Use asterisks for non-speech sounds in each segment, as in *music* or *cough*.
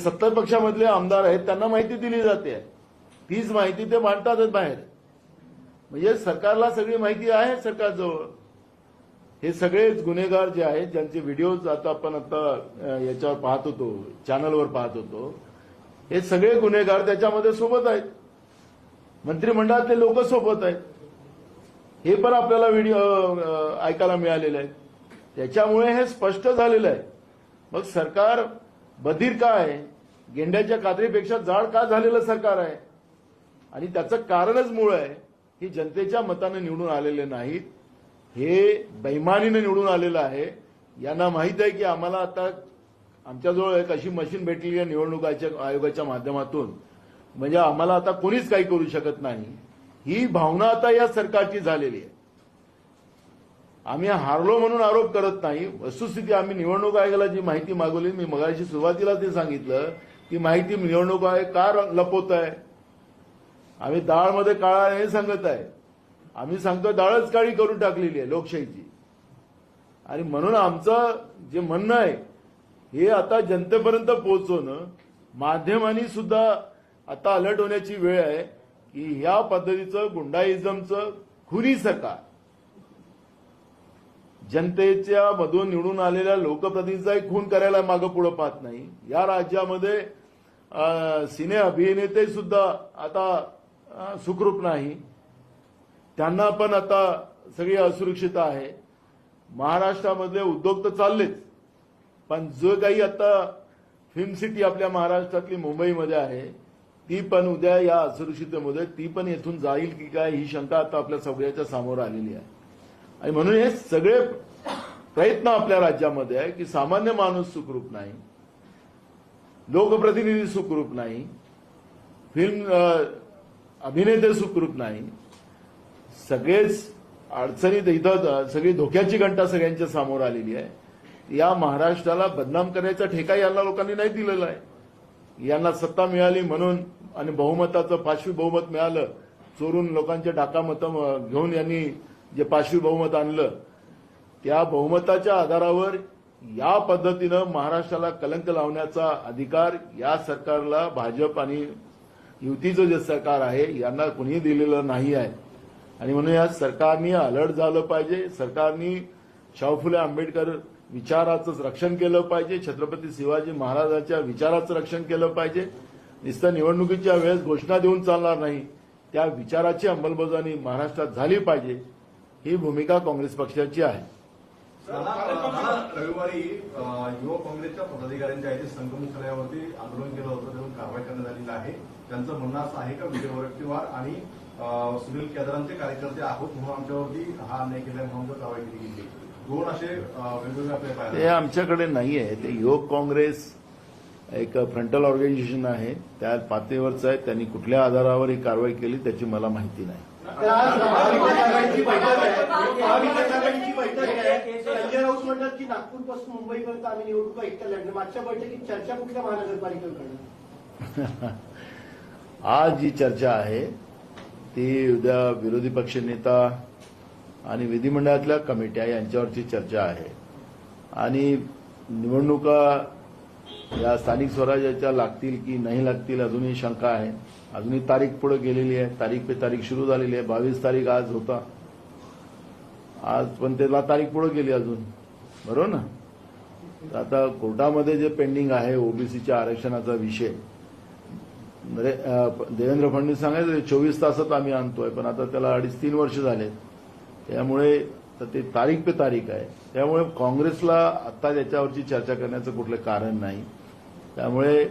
सत्तर पक्षामधले आमदार आहेत त्यांना माहिती दिली जाते. तीच माहिती ते मांडतातच बाहेर. म्हणजे सरकारला सगळी माहिती आहे सरकारजवळ. हे सगळेच गुन्हेगार जे आहेत ज्यांचे व्हिडिओज आता आपण आता याच्यावर पाहत होतो चॅनलवर पाहत होतो हे सगळे गुन्हेगार त्याच्यामध्ये सोबत आहेत. मंत्रिमंडळातले लोक सोबत आहेत. हे पण आपल्याला व्हिडिओ ऐकायला मिळालेलं आहे त्याच्यामुळे हे स्पष्ट झालेलं आहे. मग सरकार बधीर का आहे? गेंड्याच्या कात्रीपेक्षा जाड का झालेलं सरकार आहे? आणि त्याचं कारणच मूळ आहे की जनतेच्या मतानं निवडून आलेले नाहीत. हे बैमानीनं निवडून आलेलं आहे. यांना माहीत आहे की आम्हाला आता आमच्याजवळ एक अशी मशीन भेटली आहे निवडणुकाच्या आयोगाच्या माध्यमातून. म्हणजे आम्हाला आता कोणीच काही करू शकत नाही. ही भावना आता या सरकारची झालेली आहे. आम्ही हारलो म्हणून आरोप करत नाही. वस्तुस्थिती आम्ही निवडणूक आयोगाला जी माहिती मागवली मी मगाशी सुरुवातीला ते सांगितलं की माहिती निवडणूक आहे का लपवत आहे आम्ही डाळमध्ये काळा हे सांगत आहे. आम्ही सांगतो डाळच काळी करून टाकलेली आहे लोकशाहीची. आणि म्हणून आमचं जे म्हणणं आहे हे आता जनतेपर्यंत पोहोचवणं माध्यमांनी सुद्धा आता अलर्ट होण्याची वेळ आहे की ह्या पद्धतीचं गुंडाइझमचं खुरी सरकार जनतेच्या मधून निवडून आलेल्या लोकप्रतिनिधीचाही खून करायला मागं पुढं पाहत नाही. या राज्यामध्ये सिने अभिनेते सुद्धा आता सुखरूप नाही. त्यांना पण आता सगळी असुरक्षितता आहे. महाराष्ट्रामधले उद्योग तर चाललेच. पण जो काही आता फिल्म सिटी आपल्या महाराष्ट्रातली मुंबईमध्ये आहे ती पण उद्या या असुरक्षिततेमध्ये ती पण येथून जाईल की काय ही शंका आता आपल्या सगळ्याच्या समोर आलेली आहे. आणि म्हणून हे सगळे प्रयत्न आपल्या राज्यामध्ये आहे की सामान्य माणूस सुखरूप नाही. लोकप्रतिनिधी सुखरूप नाही. फिल्म अभिनेते सुखरूप नाही. सगळेच अडचणीत इथं सगळी धोक्याची घंटा सगळ्यांच्या समोर आलेली आहे. या महाराष्ट्राला बदनाम करायचा ठेका यांना लोकांनी नाही दिलेला आहे. यांना सत्ता मिळाली म्हणून आणि बहुमताचं पाचवी बहुमत मिळालं चोरून लोकांच्या डाका मतं घेऊन यांनी जे पाचवी बहुमत आणलं त्या बहुमताच्या आधारावर या पद्धतीनं महाराष्ट्राला कलंक लावण्याचा अधिकार या सरकारला भाजप आणि युतीचं जे सरकार आहे यांना कुणीही दिलेलं नाही आहे. आणि म्हणून या सरकारनी अलर्ट झालं पाहिजे सरकारनी शाहू फुले आंबेडकर विचाराचं रक्षण केलं पाहिजे छत्रपती शिवाजी महाराजांच्या विचाराचं रक्षण केलं पाहिजे. नुसतं निवडणुकीच्या वेळेस घोषणा देऊन चालणार नाही त्या विचाराची अंमलबजावणी महाराष्ट्रात झाली पाहिजे ही भूमिका काँग्रेस पक्षाची आहे. रविवारी अ, युवक काँग्रेसच्या पदाधिकाऱ्यांच्या इथे संघमुखालयावरती आंदोलन केलं होतं. त्यावर कारवाई करण्यात आलेली आहे. त्यांचं म्हणणं असं आहे का? विजय वरट्टीवार आणि सुनील केदारांचे कार्यकर्ते आहोत म्हणून आमच्यावरती हा अन्याय केला म्हणून आमच्यावर कारवाई केली गेली. दोन असे वेगवेगळे आपल्या ते आमच्याकडे नाही आहे. ते युवक काँग्रेस एक फ्रंटल ऑर्गनायझेशन आहे. त्या पातळीवरचं आहे. त्यांनी कुठल्या आधारावर ही कारवाई केली त्याची मला माहिती नाही. तर की नागपूरपासून बैठक आहे मुंबईपर्यंत आम्ही निवडणुका एकट्या लढणार म्हणजे मागच्या बैठकीत चर्चा कुठल्या महानगरपालिकेवर करणार *laughs* आज जी चर्चा आहे ती उद्या विरोधी पक्ष नेता आणि विधिमंडळातल्या कमिट्या यांच्यावरची चर्चा आहे. आणि निवडणुका या स्थानिक स्वराज्याच्या लागतील की नाही लागतील अजूनही शंका आहे. अजूनही तारीख पुढे गेलेली आहे. तारीख पे तारीख सुरू झालेली आहे. बावीस तारीख आज होता. आज पण त्याला तारीख पुढे गेली अजून. बरोबर ना? तर आता कोर्टामध्ये जे पेंडिंग आहे ओबीसीच्या आरक्षणाचा विषय म्हणजे, देवेंद्र फडणवीस सांगायचं चोवीस तासात आम्ही आणतोय पण आता त्याला अडीच तीन वर्ष झाले त्यामुळे तर ते तारीख पे तारीख आहे. त्यामुळे काँग्रेसला आता याच्यावरची चर्चा करण्याचं कुठलं कारण नाही. त्यामुळे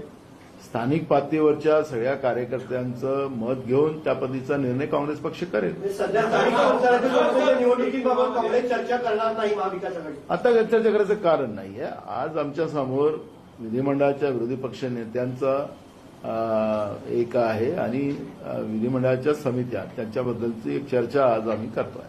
स्थानिक पातळीवरच्या सगळ्या कार्यकर्त्यांचं मत घेऊन त्या पद्धतीचा निर्णय काँग्रेस पक्ष करेल. म्हणजे सध्या स्थानिक संस्थानातील लोकसभा निवडणुकीबाबत काँग्रेस चर्चा करणार नाही महाविकास आघाडी आता चर्चा करायचं कारण नाही आहे. आज आमच्यासमोर विधिमंडळाच्या विरोधी पक्ष नेत्यांचा एक आहे आणि विधिमंडळाच्या समित्या. त्यांच्याबद्दलची एक चर्चा आज आम्ही करतोय.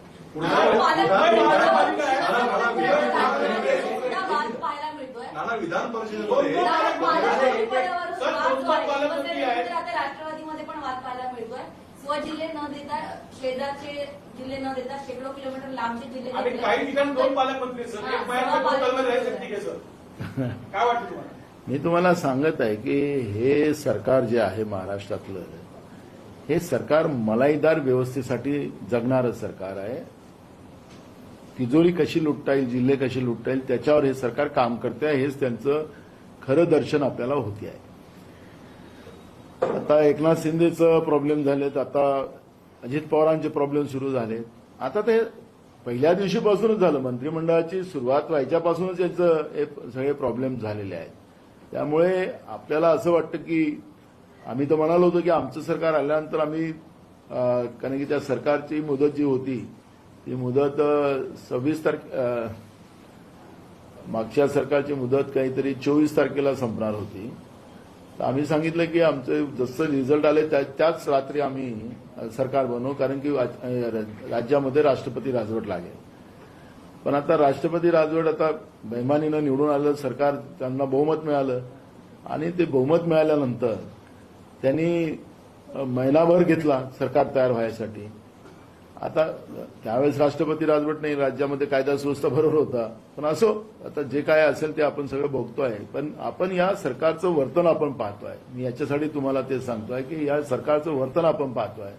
वाद परिषदेमध्ये आता राष्ट्रवादीमध्ये पण वाद पाहायला मिळतोय. स्वजिल्हे न देता शेजारचे जिल्हे न देता शेकडो किलोमीटर लांबचे जिल्हे आणि. काही ठिकाणी दोन पालकमंत्री आहेत, सर. एक हा, मयात दोन पालकमंत्री कलमे आहेत. आहे सर ठीक आहे सर. *laughs* काय वाटतं तुम्हाला? मी तुम्हाला सांगत आहे की हे सरकार जे आहे महाराष्ट्रातलं हे सरकार मलाईदार व्यवस्थेसाठी जगणारं सरकार आहे. तिजोरी कशी लुटता येईल जिल्हे कशी लुटता येईल त्याच्यावर हे सरकार काम करते आहे हेच त्यांचं खरं दर्शन आपल्याला होते आहे. आता एकनाथ शिंदेचं प्रॉब्लेम झालेत आता अजित पवारांचे प्रॉब्लेम सुरू झालेत. आता ते पहिल्या दिवशीपासूनच झालं. मंत्रिमंडळाची सुरुवात व्हायच्यापासूनच याचं हे सगळे प्रॉब्लेम झालेले आहेत. त्यामुळे आपल्याला असं वाटतं की आम्ही तर म्हणालो होतो की आमचं सरकार आल्यानंतर आम्ही कारण की त्या सरकारची मुदत जी होती ती मुदत सव्वीस तारखे मागच्या सरकारची मुदत काहीतरी चोवीस तारखेला संपणार होती. तर आम्ही सांगितलं की आमचे जसं रिझल्ट आले त्या- त्याच रात्री आम्ही सरकार बनवू कारण की राज्यामध्ये राष्ट्रपती राजवट लागेल. पण आता राष्ट्रपती राजवट आता बैमानीनं निवडून आलं सरकार त्यांना बहुमत मिळालं. आणि ते बहुमत मिळाल्यानंतर त्यांनी महिनाभर घेतला सरकार तयार व्हायसाठी. आता त्यावेळेस राष्ट्रपती राजवट नाही राज्यामध्ये कायदा सुव्यवस्था बरोबर होता. पण असो आता जे काय असेल ते आपण सगळं बघतोय पण आपण या सरकारचं वर्तन आपण पाहतो आहे. मी याच्यासाठी तुम्हाला ते सांगतोय की या सरकारचं वर्तन आपण पाहतो आहे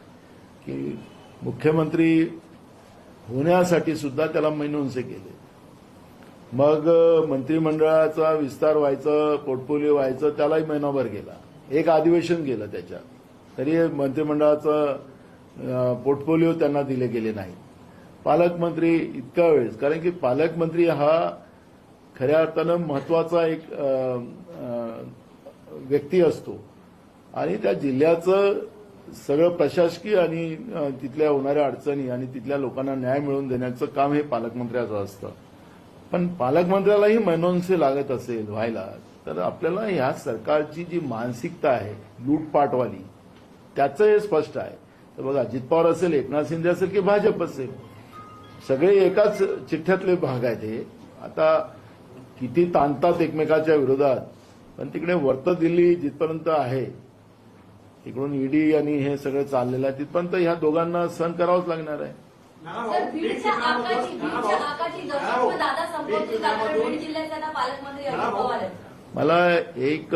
की मुख्यमंत्री होण्यासाठी सुद्धा त्याला मैनोन्से केले. मग मंत्रिमंडळाचा विस्तार व्हायचं पोर्टफोलिओ व्हायचं त्यालाही महिनाभर गेला. एक अधिवेशन गेलं त्याच्यात. तरी मंत्रिमंडळाचं पोर्टफोलिओ त्यांना दिले गेले नाही. पालकमंत्री इतका वेळेस कारण की पालकमंत्री हा खऱ्या अर्थानं महत्त्वाचा एक व्यक्ती असतो. आणि त्या जिल्ह्याचं सगळं प्रशासकीय आणि तिथल्या होणाऱ्या अडचणी आणि तिथल्या लोकांना न्याय मिळवून देण्याचं काम हे पालकमंत्र्याचं असतं. पण पालकमंत्र्यालाही मनोनसे लागत असेल व्हायला तर आपल्याला ह्या सरकारची जी मानसिकता आहे लूटपाटवाली त्याचं हे स्पष्ट आहे. तर बघा अजित पवार असेल एकनाथ शिंदे असेल की भाजप असेल सगळे एकाच चिठ्ठ्यातले भाग आहेत हे. आता किती ताणतात एकमेकाच्या विरोधात पण तिकडे वर्त दिल्ली जिथपर्यंत आहे इकडून ईडी आणि हे सगळं चाललेलं आहे तिथपर्यंत ह्या दोघांना सहन करावंच लागणार आहे. मला एक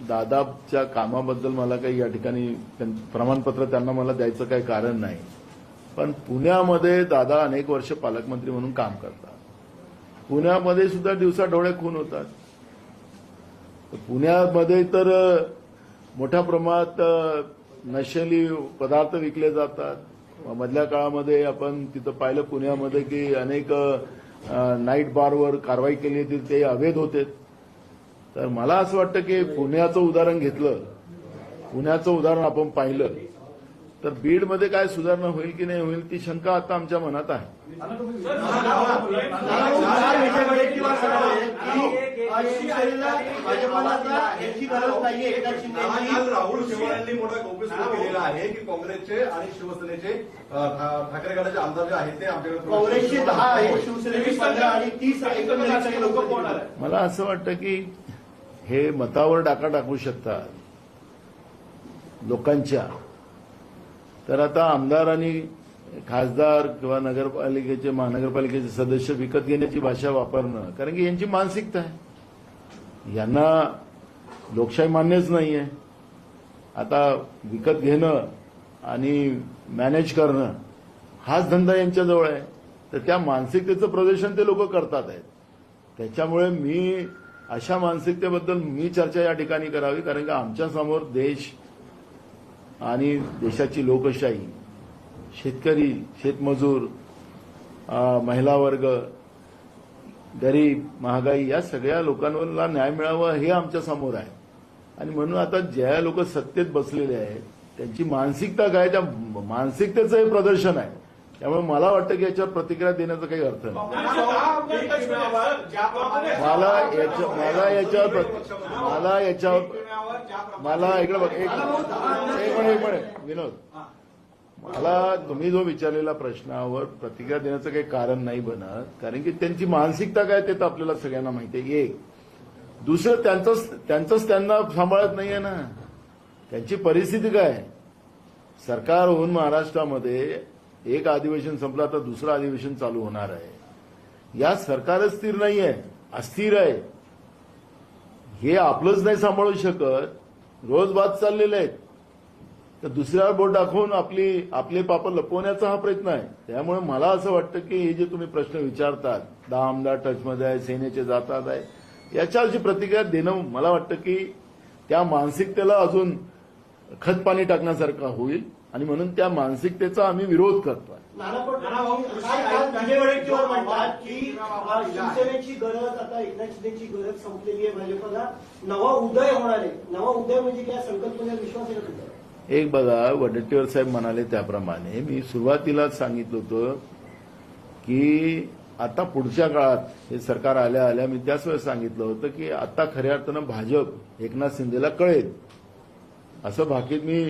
दादाच्या कामाबद्दल मला काही या ठिकाणी त्यां- प्रमाणपत्र त्यांना मला द्यायचं काही कारण नाही. पण पुण्यामध्ये दादा अनेक वर्ष पालकमंत्री म्हणून काम करतात. पुण्यामध्ये सुद्धा दिवसा डोळे खून होतात. पुण्यामध्ये तर मोठ्या प्रमाणात नशेली पदार्थ विकले जातात. मधल्या काळामध्ये आपण तिथं पाहिलं पुण्यामध्ये की अनेक नाईट बारवर कारवाई केली होती ते अवैध होते. तर मला असं वाटतं की पुण्याचं उदाहरण घेतलं पुण्याचं उदाहरण आपण पाहिलं तर बीडमध्ये काय सुधारणा होईल की नाही होईल ती शंका आता आमच्या मनात आहे. राहुल शेवाळांनी मोठा गौप्य सुरू केलेला आहे की काँग्रेसचे आणि शिवसेनेचे ठाकरे गटाचे आमदार जे आहेत ते आमच्याकडे काँग्रेसचे दहा आहेत शिवसेनेचे पंधरा आणि तीस लोक मला असं वाटतं की हे मतावर डाका टाकू शकतात लोकांच्या. तर आता आमदार आणि खासदार किंवा नगरपालिकेचे महानगरपालिकेचे सदस्य विकत घेण्याची भाषा वापरणं कारण की यांची मानसिकता आहे. यांना लोकशाही मान्यच नाही आहे आता विकत घेणं आणि मॅनेज करणं हाच धंदा यांच्याजवळ आहे. तर त्या मानसिकतेचं प्रदर्शन ते लोक करतात आहेत. त्याच्यामुळे मी अशा मानसिकतेबद्दल मी चर्चा या ठिकाणी करावी कारण की आमच्यासमोर देश आणि देशाची लोकशाही शेतकरी शेतमजूर महिला वर्ग गरीब महागाई या सगळ्या लोकांना न्याय मिळावा हे आमच्यासमोर आहे. आणि म्हणून आता ज्या लोक सत्तेत बसलेले आहेत त्यांची मानसिकता काय? त्या मानसिकतेचं हे प्रदर्शन आहे. त्यामुळे मला वाटतं की याच्यावर प्रतिक्रिया देण्याचा काही अर्थ नाही. मला याच्या मला याच्यावर मला याच्यावर मला इकडे बघ एक पण एक मिनिट. विनोद मला तुम्ही जो विचारलेला प्रश्नावर प्रतिक्रिया देण्याचं काही कारण नाही बनत कारण की त्यांची मानसिकता काय ते तर आपल्याला सगळ्यांना माहिती आहे. एक दुसरं त्यांचंच त्यांचंच त्यांना सांभाळत नाहीये ना. त्यांची परिस्थिती काय? सरकार होऊन महाराष्ट्रामध्ये एक अधिवेशन संपलं आता दुसरं अधिवेशन चालू होणार आहे. या सरकारच स्थिर नाही आहे अस्थिर आहे. हे आपलंच नाही सांभाळू शकत. रोज बाद चाललेले आहेत. तर दुसऱ्यावर बोट दाखवून आपली आपले पाप लपवण्याचा हा प्रयत्न आहे. त्यामुळे मला असं वाटतं की हे जे तुम्ही प्रश्न विचारतात दहा आमदार टचमध्ये आहे सेनेचे जातात आहे याच्यावरची प्रतिक्रिया देणं मला वाटतं की त्या मानसिकतेला अजून खतपाणी टाकण्यासारखा होईल. आणि म्हणून त्या मानसिकतेचा आम्ही विरोध करतोय. नाना पण नाना भाऊ, काय काय विजय वडेट्टीवार म्हणतात की अ, शिवसेनेची गरज आता एकनाथ शिंदेची गरज संपलेली आहे भाजपला. नवा उदय होणार आहे. नवा उदय म्हणजे काय? संकल्पनेवर विश्वास? एक बघा वडेट्टीवार साहेब म्हणाले त्याप्रमाणे मी सुरुवातीलाच सांगितलं होतं की आता पुढच्या काळात हे सरकार आल्या आल्या मी त्याच वेळेस सांगितलं होतं की आता खऱ्या अर्थानं भाजप एकनाथ शिंदेला कळेल. असं भाकीत मी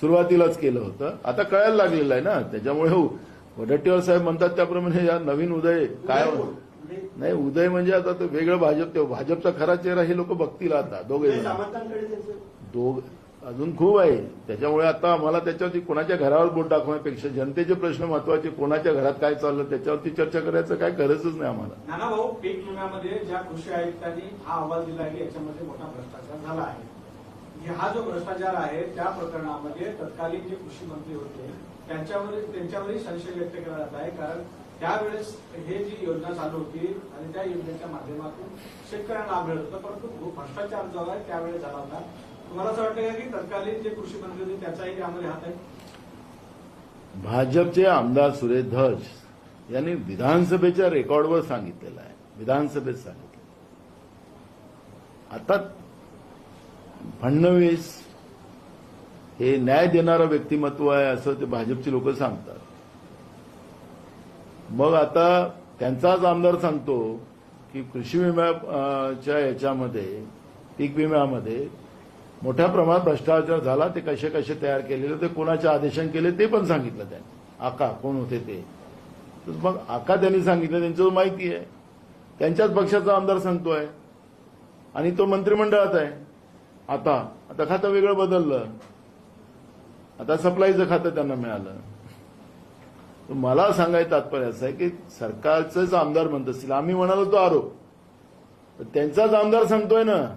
सुरुवातीलाच केलं होतं. आता कळायला लागलेलं आहे ना. त्याच्यामुळे वडेट्टीवार साहेब म्हणतात त्याप्रमाणे या नवीन उदय काय नाही उदय म्हणजे आता तो वेगळं भाजप ते भाजपचा खरा चेहरा हे लोक बघतील आता दोघे दोघ अजून खूप आहे. त्याच्यामुळे आता आम्हाला त्याच्यावरती कोणाच्या घरावर बोट दाखवण्यापेक्षा जनतेचे प्रश्न महत्त्वाचे कोणाच्या घरात काय चाललं त्याच्यावरती चर्चा करायचं काय गरजच नाही आम्हाला. नाना भाऊ पीक विम्यामध्ये ज्या कृषी आयुक्तांनी हा अहवाल दिला आहे याच्यामध्ये मोठा भ्रष्टाचार झाला आहे. की हा जो भ्रष्टाचार आहे त्या प्रकरणामध्ये तत्कालीन जे कृषी मंत्री होते त्यांच्यावर त्यांच्यावरही संशय व्यक्त केला जात आहे. कारण त्यावेळेस हे जी योजना चालू होती आणि त्या योजनेच्या माध्यमातून शेतकऱ्यांना लाभ मिळत होता. परंतु भ्रष्टाचार जो आहे त्यावेळेस झाला होता. तुम्हाला असं वाटतं की तत्कालीन जे कृषी मंत्री होते त्याचाही यामध्ये हात आहे? भाजपचे आमदार सुरेश धज यांनी विधानसभेच्या रेकॉर्डवर सांगितलेलं आहे. विधानसभेत सांगितलं आता फडणवीस हे न्याय देणारं व्यक्तिमत्व आहे असं ते भाजपची लोक सांगतात. मग आता त्यांचाच आमदार सांगतो की कृषी विम्याच्या याच्यामध्ये पीक विम्यामध्ये मोठ्या प्रमाणात भ्रष्टाचार झाला ते कसे कसे तयार केलेले ते कोणाच्या आदेशाने केले ते पण सांगितलं त्यांनी. आका कोण होते ते? तर मग आका त्यांनी सांगितलं त्यांचं माहिती आहे. त्यांच्याच पक्षाचा आमदार सांगतोय. आणि तो मंत्रिमंडळात आहे. आता आता खातं वेगळं बदललं. आता सप्लायचं खातं त्यांना मिळालं. तर मला सांगायचं तात्पर्य असं आहे की सरकारचंच आमदार म्हणत असतील. आम्ही म्हणालो तो आरोप. तर त्यांचाच आमदार सांगतोय ना.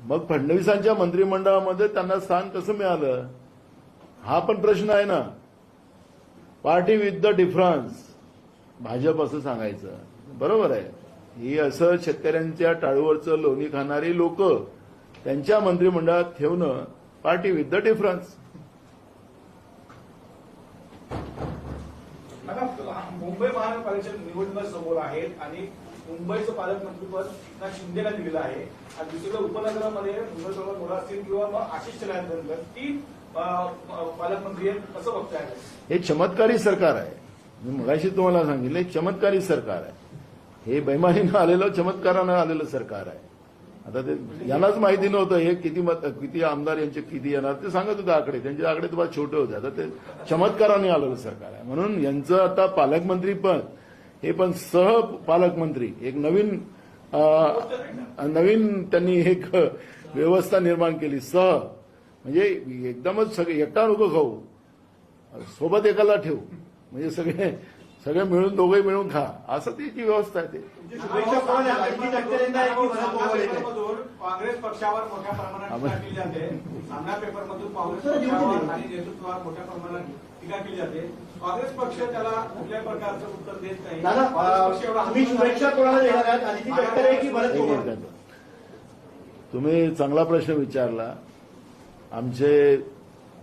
मग फडणवीसांच्या मंत्रिमंडळामध्ये त्यांना स्थान कसं मिळालं? हा पण प्रश्न आहे ना. Party with the difference Bhajap असं सांगायचं. बरोबर आहे. ही असं शेतकऱ्यांच्या टाळूवरचं लोणी खाणारी लोक त्यांच्या मंत्रिमंडळात ठेवणं party with the difference Mumbai महानगरपालिकेच्या निवडणुका समोर आहेत आणि मुंबईचं पालकमंत्रीपद ना शिंदेला दिलेलं आहे. आणि दुसरीकडे उपनगरामध्ये मुंबई सोबत मोरा असतील किंवा मग आशिष चलायनंतर ती पालकमंत्री आहेत कसं बघताय हे चमत्कारी सरकार आहे. मी मगाशी तुम्हाला सांगितलं हे चमत्कारी सरकार आहे. हे बैमानीनं आलेलं चमत्कारानं आलेलं सरकार आहे. आता ते यांनाच माहिती नव्हतं हे किती मत किती आमदार यांचे किती येणार ते सांगत होते आकडे. त्यांचे आकडे तुम्हाला छोटे होते. आता ते चमत्काराने आलेलं सरकार. आहे म्हणून यांचं आता पालकमंत्री पण हे पण सह पालकमंत्री एक नवीन नवीन त्यांनी एक व्यवस्था निर्माण केली सह. म्हणजे एकदमच सगळे एकटा नको खाऊ. सोबत एकाला ठेवू. म्हणजे सगळे सगळे मिळून दोघे मिळून खा. असं त्याची व्यवस्था आहे काँग्रेस पक्षावर मोठ्या प्रमाणात नेतृत्वावर मोठ्या प्रमाणात टीका केली जाते. काँग्रेस पक्ष त्याला कुठल्याही प्रकारचं उत्तर देत नाही. शुभेच्छा कोणाला देणार आहात. तुम्ही चांगला प्रश्न विचारला. आमचे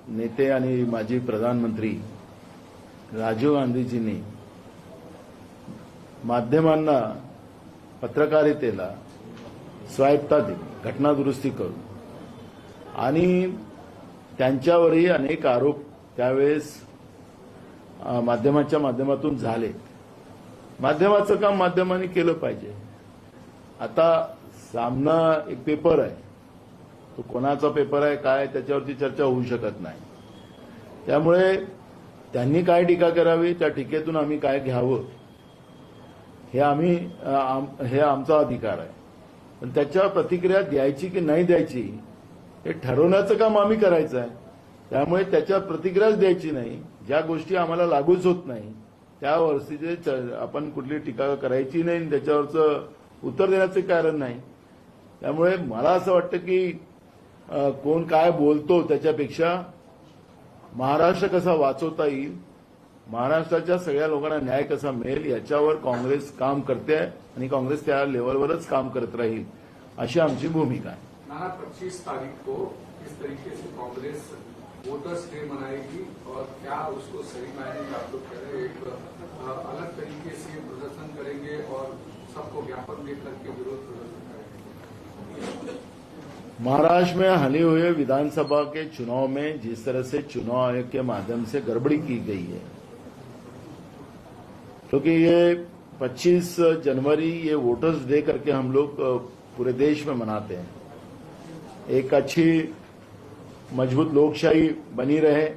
नेते आणि माजी प्रधानमंत्री राजीव गांधीजींनी माध्यमांना पत्रकारितेला स्वायत्ता घटना घटनादुरुस्ती करून. आणि त्यांच्यावरही अनेक आरोप त्यावेळेस माध्यमांच्या माध्यमाच्या माध्यमातून झाले माध्यमाचं काम माध्यमांनी केलं पाहिजे. आता सामना एक पेपर आहे. तो कोणाचा पेपर आहे काय त्याच्यावरती चर्चा होऊ शकत नाही. त्यामुळे त्यांनी काय टीका करावी त्या टीकेतून आम्ही काय घ्यावं हे आम्ही आम- हे आमचा अधिकार आहे. पण त्याच्यावर प्रतिक्रिया द्यायची की नाही द्यायची हे ठरवण्याचं काम आम्ही करायचं आहे. त्यामुळे त्याच्यावर प्रतिक्रियाच द्यायची नाही. ज्या गोष्टी आम्हाला लागूच होत नाही त्या वर्षीचे च- आपण कुठली टीका करायची नाही आणि त्याच्यावरचं उत्तर देण्याचं कारण नाही. त्यामुळे मला असं वाटतं की कोण काय बोलतो त्याच्यापेक्षा महाराष्ट्र कसा वाचवता येईल महाराष्ट्राच्या सगळ्या लोकांना न्याय कसा मिळेल याच्यावर काँग्रेस काम करते आहे आणि काँग्रेस त्या लेवलवरच काम करत राहील अशी आमची भूमिका आहे. नाना पच्चीस तारीख को किस तरीके से कांग्रेस वोटर्स डे मनाएगी और क्या उसको सही मायने में आप लोग कह रहे एक अलग तरीके से प्रदर्शन करेंगे और सबको ज्ञापन दे करके विरोध प्रदर्शन करेंगे। महाराष्ट्र में हाल ही हुए विधानसभा के चुनाव में जिस तरह से चुनाव आयोग के माध्यम से गड़बड़ी की गई है क्योंकि ये 25 जनवरी ये वोटर्स डे करके हम लोग पूरे देश में मनाते हैं। एक अच्छी मज़बूत लोकशाही बनी रहे,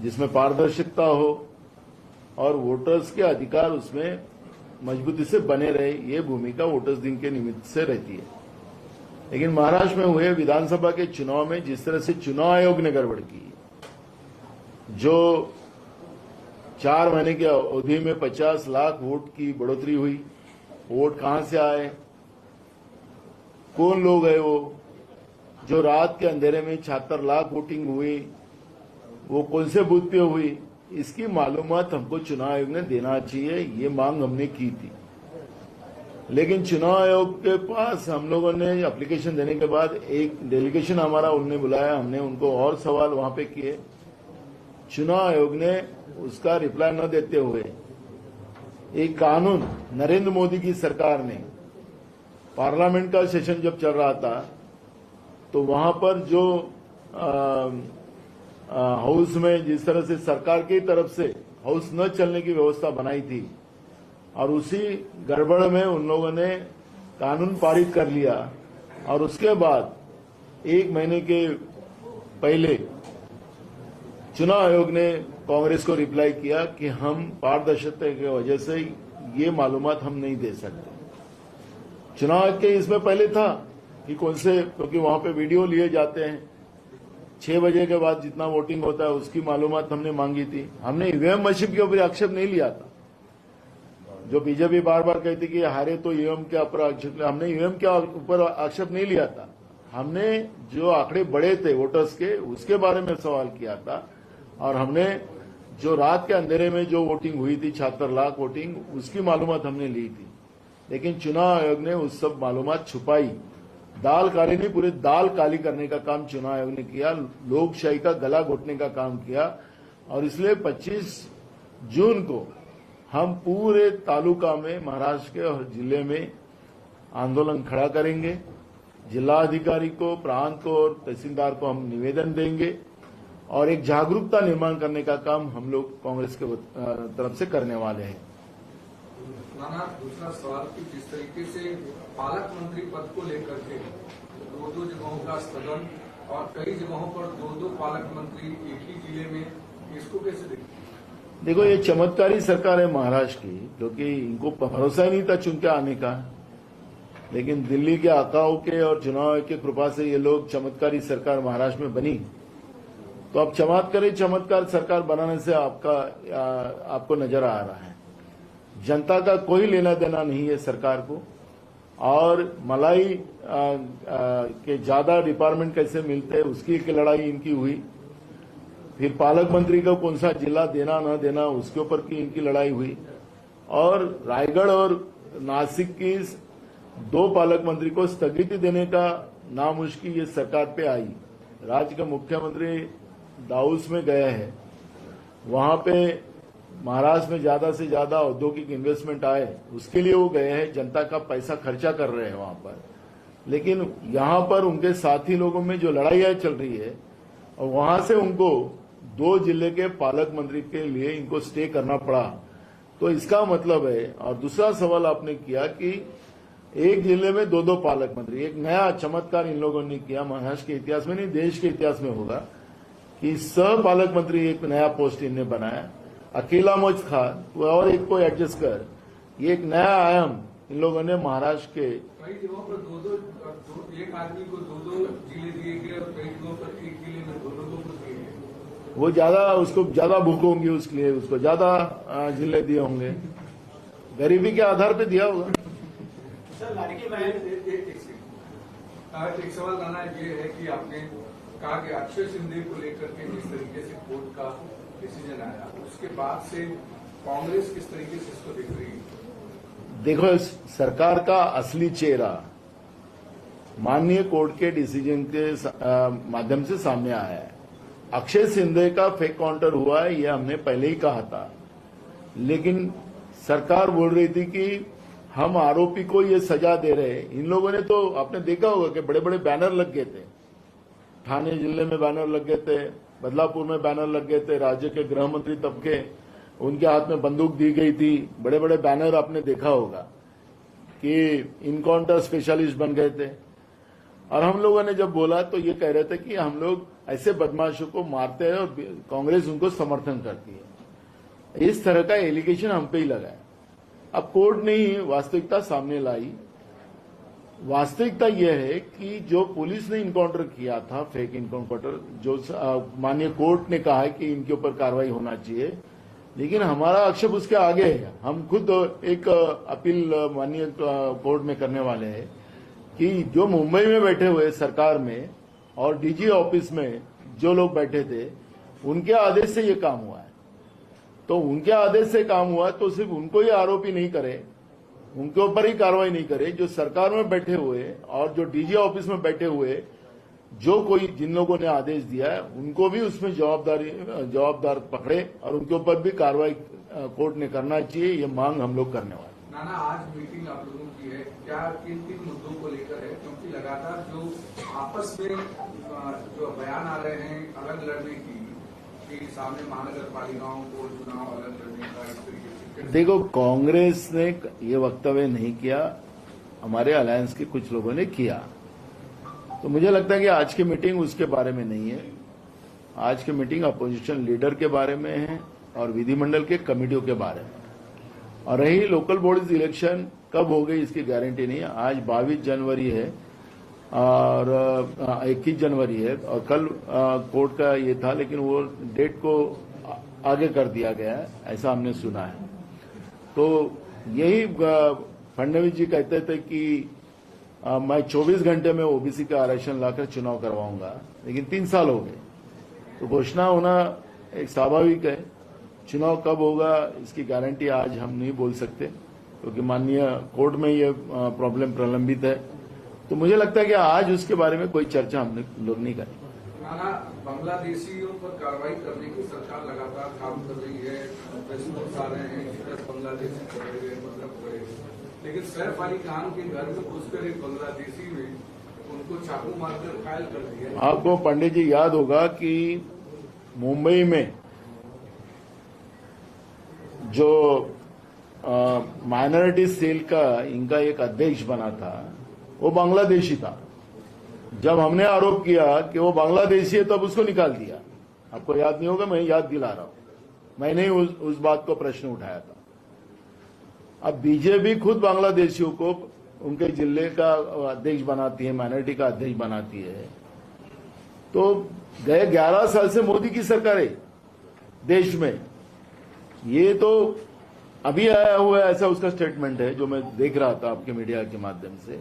जिसमें पारदर्शिता हो और वोटर्स के अधिकार उसमें मजबूती से बने रहे, ये भूमिका वोटर्स दिन के निमित्त से रहती है। लेकिन महाराष्ट्र में हुए विधानसभा के चुनाव में जिस तरह से चुनाव आयोग ने गड़बड़ की, जो चार महीने की अवधि में 50 लाख वोट की बढ़ोतरी हुई। वोट कहाँ से आए? कौन लोग है वो? जो रात के अंधेरे में छिहत्तर लाख वोटिंग हुई, वो कौन से बूथ पे हुई? इसकी मालूमात हमको चुनाव आयोग ने देना चाहिए, ये मांग हमने की थी। लेकिन चुनाव आयोग के पास हम लोगों ने एप्लीकेशन देने के बाद एक डेलीगेशन हमारा उन्होंने बुलाया, हमने उनको और सवाल वहाँ पे किए। चुनाव आयोग ने उसका रिप्लाई न देते हुए एक कानून नरेंद्र मोदी की सरकार ने पार्लियामेंट का सेशन जब चल रहा था तो वहाँ पर जो हाउस में जिस तरह से सरकार की तरफ़ से हाउस न चलने की व्यवस्था बनाई थी, और उसी गड़बड़ में उन लोगों ने कानून पारित कर लिया, और उसके बाद एक महीने के पहले चुनाव आयोग ने कांग्रेस को रिप्लाई किया कि हम पारदर्शिता की वजह से ये मालूमात हम नहीं दे सकते। चुनाव आयोग के इसमें पहले था कि कौन से, क्योंकि वहाँ पे वीडियो लिए जाते हैं। छह बजे के बाद जितना वोटिंग होता है, उसकी मालूमात हमने मांगी थी। हमने ईवीएम मशीन के ऊपर आक्षेप नहीं लिया था। जो बीजेपी बार बार कहती कि हारे तो ईवीएम के ऊपर आक्षेप हमने ईवीएम के ऊपर आक्षेप नहीं लिया था। हमने जो आंकड़े बड़े थे वोटर्स के, उसके बारे में सवाल किया था। और हमने जो रात के अंधेरे में जो वोटिंग हुई थी, छिहत्तर लाख वोटिंग, उसकी मालूमात हमने ली थी। लेकिन चुनाव आयोग ने उस सब मालूमात छुपाई। दाल काली नहीं, पूरी दाल काली करने का काम चुनाव आयोग ने किया, लोकशाही का गला घोटने का काम किया। और इसलिए 25 जून को हम पूरे तालुका में, महाराष्ट्र के और ज़िले में आंदोलन खड़ा करेंगे। जिला अधिकारी को, प्रांत को और तहसीलदार को हम निवेदन देंगे। और एक जागरूकता निर्माण करने का काम हम लोग कांग्रेस के तरफ़ से करने वाले हैं। नाना दूसरा सवाल कि जिस तरीके से पालक मंत्री पद को लेकर के दो दो जगहों का स्थगन और कई जगहों पर दो दो पालक मंत्री एक ही ज़िले में इसको कैसे देखते देखो ये चमत्कारी सरकार है महाराष्ट्र की क्योंकि इनको भरोसा ही नहीं था चुन के आने का। लेकिन दिल्ली के आकाओं के और चुनाव के कृपा से ये लोग चमत्कारी सरकार महाराष्ट्र में बनी। तो अब चमत्कारी चमत्कार सरकार बनाने से आपका आ, आपको नज़र आ रहा है। जनता का कोई लेना देना नहीं है सरकार को। और मलाई आ, आ, के ज़्यादा डिपार्टमेंट कैसे मिलते हैं उसकी एक लड़ाई इनकी हुई। फिर पालक मंत्री को कौन सा जिला देना न देना उसके ऊपर की इनकी लड़ाई हुई। और रायगढ़ और नासिक की दो पालक मंत्री को स्थगित देने का नामुश्किल ये सरकार पे आई। राज्य के मुख्यमंत्री दाउस में गए हैं, वहाँ पे महाराष्ट्र में ज़्यादा से ज़्यादा औद्योगिक इन्वेस्टमेंट आए, उसके लिए वो गए हैं, जनता का पैसा खर्चा कर रहे हैं वहाँ पर। लेकिन यहाँ पर उनके साथी लोगों में जो लड़ाइयाँ चल रही है, और वहाँ से उनको दो ज़िले के पालक मंत्री के लिए इनको स्टे करना पड़ा। तो इसका मतलब है, और दूसरा सवाल आपने किया कि एक ज़िले में दो दो पालक मंत्री, एक नया चमत्कार इन लोगों ने किया, महाराष्ट्र के इतिहास में नहीं, देश के इतिहास में होगा। कि सह पालक मंत्री एक नया पोस्ट इनने बनाया। अकेला मोज खान और एक को एडजस्ट कर। ये एक नया आयाम इन लोगों ने महाराष्ट्र के कई जगहों पर दो दो, दो एक आदमी को दो दो ज़िले दिए गए और कई जगहों पर एक ज़िले में दो लोगों को दिए गए। वो ज़्यादा उसको ज़्यादा भूख होंगी उसके लिए उसको ज़्यादा ज़िले दिए होंगे। गरीबी के आधार पे दिया होगा। सर लाडकी एक- बहन एक- एक- एक सेकंड। आ, एक सवाल लाना ये है कि आपने कहा कि अक्षय सिंधे को लेकर के जिस तरीके से कोर्ट का डिसीज़न आया, उसके बाद से कांग्रेस किस तरीके से इसको देख रही है? देखो सरकार का असली चेहरा माननीय कोर्ट के डिसीज़न के माध्यम से सामने आया है। अक्षय सिंधे का फेक काउंटर हुआ है यह हमने पहले ही कहा था। लेकिन सरकार बोल रही थी कि हम आरोपी को ये सजा दे रहे हैं। इन लोगों ने तो आपने देखा होगा कि बड़े बड़े बैनर लग गए थे। ठाणे ज़िले में बैनर लग गए थे, बदलापुर में बैनर लग गए थे, राज्य के गृह मंत्री तबके, उनके हाथ में बंदूक दी गई थी। बड़े बड़े बैनर आपने देखा होगा कि इनकाउंटर स्पेशलिस्ट बन गए थे। और हम लोगों ने जब बोला तो ये कह रहे थे कि हम लोग ऐसे बदमाशों को मारते हैं और कांग्रेस उनको समर्थन करती है। इस तरह का एलिगेशन हम पे ही लगा है। अब कोर्ट ने ही वास्तविकता सामने लाई। वास्तविकता यह है कि जो पुलिस ने इनकाउंटर किया था फेक इनकाउंटर जो माननीय कोर्ट ने कहा है कि इनके ऊपर कार्रवाई होना चाहिए, लेकिन हमारा आक्षेप उसके आगे है। हम खुद एक अपील माननीय कोर्ट में करने वाले हैं कि जो मुंबई में बैठे हुए सरकार में और डीजी ऑफ़िस में जो लोग बैठे थे, उनके आदेश से ये काम हुआ है। तो उनके आदेश से काम हुआ तो सिर्फ़ उनको ही आरोपी नहीं करे। उनके ऊपर ही कार्रवाई नहीं करे, जो सरकार में बैठे हुए और जो डीजी ऑफ़िस में बैठे हुए, जो कोई जिन लोगों ने आदेश दिया है, उनको भी उसमें जवाबदारी, जवाबदार पकड़े और उनके ऊपर भी कार्रवाई कोर्ट ने करना चाहिए, ये मांग हम लोग करने वाले नाना, आज मीटिंग आप लोगों की है, क्या किन किन मुद्दों को लेकर है? क्योंकि लगातार जो आपस में जो बयान आ रहे हैं, अलग लड़ने की देखो, कांग्रेस ने ये वक्तव्य नहीं किया, हमारे अलायंस के कुछ लोगों ने किया। तो मुझे लगता है कि आज की मीटिंग उसके बारे में नहीं है। आज की मीटिंग अपोजिशन लीडर के बारे में है और विधिमंडल के कमेटियों के बारे में। और रही लोकल बॉडीज इलेक्शन कब हो गई इसकी गारंटी नहीं है। आज बाईस जनवरी है और इक्कीस जनवरी है। और कल कोर्ट का ये था, लेकिन वो डेट को आगे कर दिया गया है, ऐसा हमने सुना है। तो यही फडणवीस जी कहते थे कि मैं 24 घंटे में ओबीसी का आरक्षण लाकर चुनाव करवाऊँगा, लेकिन तीन साल हो गए। तो घोषणा होना एक स्वाभाविक है। चुनाव कब होगा, इसकी गारंटी आज हम नहीं बोल सकते, क्योंकि माननीय कोर्ट में ये प्रॉब्लम प्रलंबित है। तो मुझे लगता है कि आज उसके बारे में कोई चर्चा हम लोग नहीं करें। बांग्लादेशियों पर कार्रवाई करने की सरकार लगातार काम कर रही है रेस्पॉन्स आ रहे हैं बांग्लादेशी पकड़े गए मतलब पकड़े लेकिन सैफ अली खान के घर में घुसकर एक बांग्लादेशी में उनको चाकू मारकर घायल कर दिया। आपको पंडित जी याद होगा कि मुंबई में जो माइनॉरिटी सेल का इनका एक अध्यक्ष बना था वो बांग्लादेशी था। जब हमने आरोप किया कि वो बांग्लादेशी है तब उसको निकाल दिया। आपको याद नहीं होगा मैं याद दिला रहा हूँ। मैंने ही उस, उस बात को प्रश्न उठाया था। अब बीजेपी खुद बांग्लादेशियों को उनके ज़िले का अध्यक्ष बनाती है माइनॉरिटी का अध्यक्ष बनाती है। तो गए 11 साल से मोदी की सरकार है देश में। ये तो अभी आया हुआ ऐसा उसका स्टेटमेंट है जो मैं देख रहा था आपके मीडिया के माध्यम से।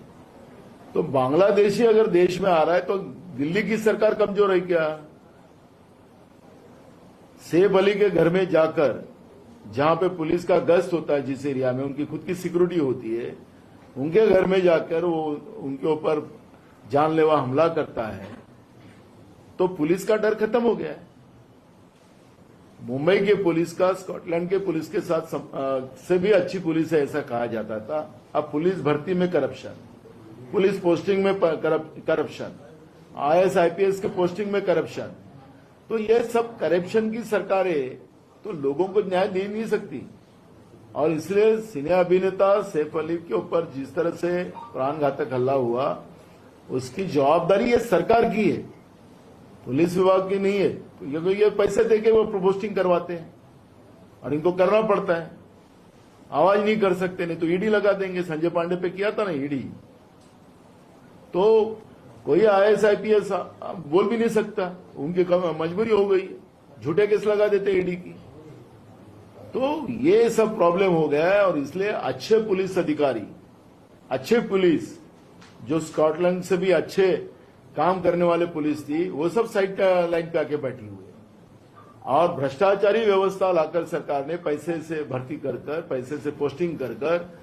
तो बांग्लादेशी अगर देश में आ रहा है तो दिल्ली की सरकार कमज़ोर है क्या? सेब अली के घर में जाकर जहाँ पे पुलिस का गश्त होता है जिस एरिया में उनकी खुद की सिक्योरिटी होती है उनके घर में जाकर वो उनके ऊपर जानलेवा हमला करता है तो पुलिस का डर खत्म हो गया है। मुंबई के पुलिस का स्कॉटलैंड के पुलिस के साथ सम, आ, से भी अच्छी पुलिस है ऐसा कहा जाता था। अब पुलिस भर्ती में करप्शन। पुलिस पोस्टिंग में करप्शन, आईएएस, आईपीएस के पोस्टिंग में करप्शन। तो ये सब करप्शन की सरकारें तो लोगों को न्याय दे नहीं सकती। और इसलिए सिने अभिनेता सैफ अली के ऊपर जिस तरह से प्राण घातक हल्ला हुआ, उसकी जवाबदारी ये सरकार की है। पुलिस विभाग की नहीं है। तो ये ये पैसे देके वो पोस्टिंग करवाते हैं। और इनको करना पड़ता है। आवाज़ नहीं कर सकते, नहीं तो ईडी लगा देंगे। संजय पांडे पे किया था ना ईडी? तो कोई आईएएस आईपीएस बोल भी नहीं सकता। उनकी कम- मजबूरी हो गई। झूठे केस लगा देते ईडी की। तो ये सब प्रॉब्लम हो गया है और इसलिए अच्छे पुलिस अधिकारी, अच्छे पुलिस, जो स्कॉटलैंड से भी अच्छे काम करने वाले पुलिस थी, वो सब साइड लाइन पे आके बैठी हुई और भ्रष्टाचारी व्यवस्था लाकर सरकार ने पैसे से भर्ती कर कर, पैसे से पोस्टिंग कर कर,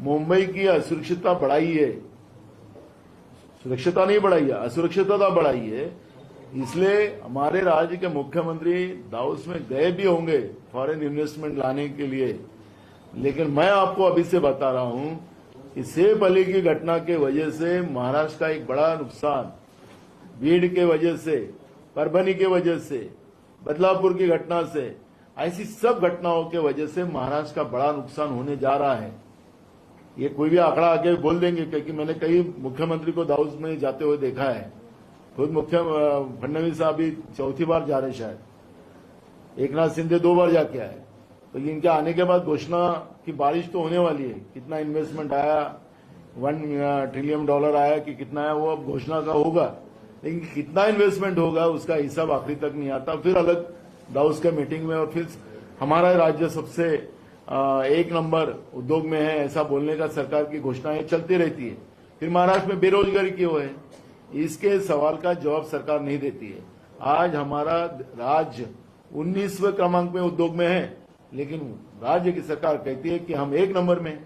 मुंबई की असुरक्षितता बढ़ाई है। सुरक्षितता नहीं बढ़ाई है, असुरक्षितता बढ़ाई है। इसलिए हमारे राज्य के मुख्यमंत्री दाउस में गए भी होंगे फॉरेन इन्वेस्टमेंट लाने के लिए। लेकिन मैं आपको अभी से बता रहा हूँ कि सेब अली की घटना के वजह से महाराष्ट्र का एक बड़ा नुकसान, भीड़ के वजह से परभनी के वजह से बदलापुर की घटना से, ऐसी सब घटनाओं के वजह से महाराष्ट्र का बड़ा नुकसान होने जा रहा है। ये कोई भी आंकड़ा आगे बोल देंगे, क्योंकि मैंने कई मुख्यमंत्री को दाऊद में जाते हुए देखा है। खुद मुख्य फडणवीस साहब भी चौथी बार जा रहे शायद। एक नाथ शिंदे दो बार जाके आए। तो इनके आने के बाद घोषणा की बारिश तो होने वाली है। कितना इन्वेस्टमेंट आया वन ट्रिलियन डॉलर आया कि कितना आया, वो अब घोषणा का होगा। लेकिन कितना इन्वेस्टमेंट होगा, उसका हिसाब आखिरी तक नहीं आता। फिर अलग दाउस के मीटिंग में और फिर हमारा राज्य सबसे एक नंबर उद्योग में है, ऐसा बोलने का सरकार की घोषणाएँ चलती रहती है। फिर महाराष्ट्र में बेरोजगारी क्यों है? इसके सवाल का जवाब सरकार नहीं देती है। आज हमारा राज्य उन्नीसवें क्रमांक में उद्योग में है, लेकिन राज्य की सरकार कहती है कि हम एक नंबर में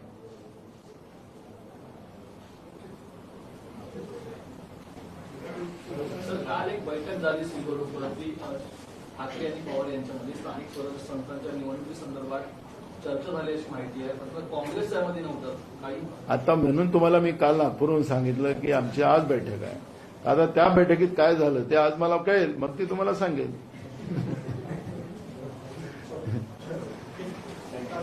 बैठक चर्चा झाली अशी माहिती आहे. मात्र काँग्रेस त्यामध्ये नव्हतं. काही आता म्हणून तुम्हाला मी काल नागपूरहून सांगितलं की आमची आज बैठक आहे. आता त्या बैठकीत काय झालं ते आज मला कळेल. मग ती तुम्हाला सांगेल.